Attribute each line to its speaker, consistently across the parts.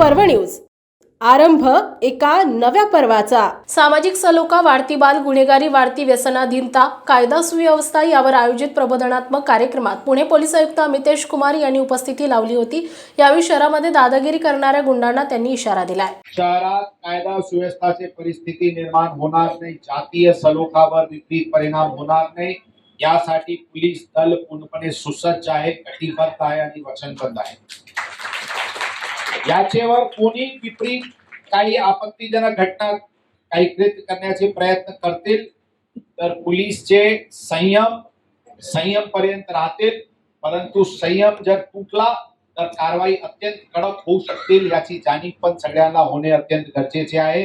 Speaker 1: News. आरंभ एका नव्या पर्वाचा. सामाजिक सलोखा वाढती बाल गुन्हेगारी वाढती व्यसनाधीनता कायदा सुव्यवस्था यावर आयोजित प्रबोधनात्मक कार्यक्रमात पुणे पोलीस आयुक्त अमितेश कुमार यांनी उपस्थिती लावली होती. यावेळी शहरामध्ये दादागिरी करणाऱ्या गुंडांना त्यांनी इशारा दिलाय.
Speaker 2: शहरात कायदा सुव्यवस्थाची परिस्थिती निर्माण होणार नाही जातीय सलोखावर विपरीत परिणाम होणार नाही. यासाठी पोलीस दल पूर्णपणे सुसज्ज आहे कटिबद्ध आहे आणि वचनबद्ध आहे याचेवर कोणी विपरीत काही आपत्तीजनक घटना काही कृत्य करण्याचे प्रयत्न करतील तर पोलीसचे संयम संयम पर्यंत राहतील. परंतु संयम जर तुटला तर कारवाई अत्यंत कडक होऊ शकतील याची जाणीव पण सगळ्यांना होणे अत्यंत गरजेचे आहे.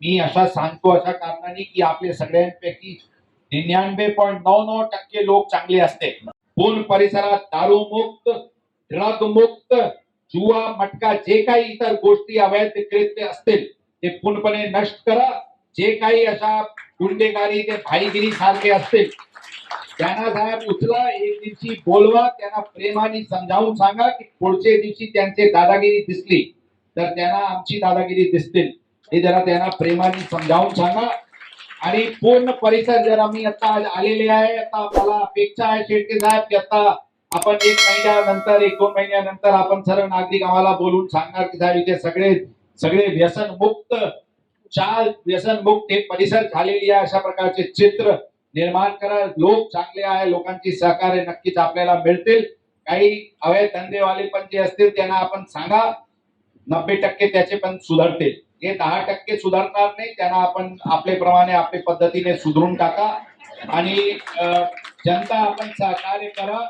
Speaker 2: मी अशा सांगतो अशा कारणाने की आपले सगळ्यांपैकी निन्यानवे पॉईंट नऊ नऊ टक्के लोक चांगले असते. पूर्ण परिसरात दारू मुक्त ड्रग मुक्त जुवा मटका जे काही इतर गोष्टी अवैध कृत्य असतील ते पूर्णपणे नष्ट करा. जे काही अशा गुंडेगारी ते भाईगिरी सारखे असतील त्यांना साहेब उचला एक दिवशी बोलवा त्यांना प्रेमाने समजावून सांगा की पुढच्या दिवशी त्यांचे दादागिरी दिसली तर त्यांना आमची दादागिरी दिसतील. हे जरा त्यांना प्रेमाने समजावून सांगा. आणि पूर्ण परिसर जर आम्ही आता आज आलेले आहे आता मला अपेक्षा आहे शेळके साहेब की आता आपण एक महिन्यानंतर एक दोन महिन्यानंतर आपण सर्व नागरिक आम्हाला बोलून सांगणार की साहेब इथे सगळे सगळे व्यसन मुक्त चार व्यसन मुक्त हे परिसर झालेली आहे. अशा प्रकारचे चित्र निर्माण करा. लोक चांगले आहे लोकांची सहकार्य नक्कीच आपल्याला मिळतील. काही अवैध धंदेवाले पण जे असतील त्यांना आपण सांगा. नब्बे टक्के त्याचे पण सुधारतील. हे दहा टक्के सुधारणार नाही त्यांना आपण आपल्याप्रमाणे आपल्या पद्धतीने सुधरून टाका. आणि अं, जनता आपण सहकार्य करा.